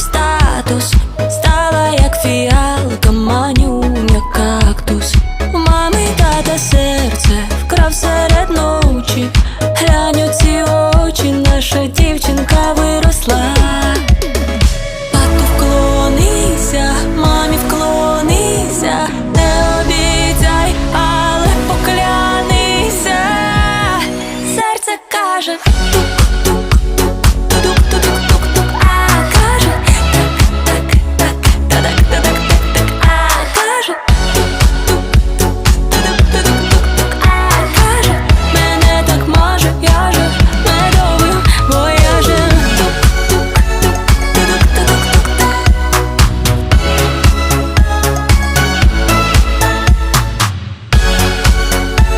свій статус, стала як фіалка, манюня кактус. У мами тата серце вкрав серед ночі. Глянь у ці очі, наша дівчинка виросла. Тату вклонися, мамі вклонися, не обіцяй, але поклянися. Серце каже.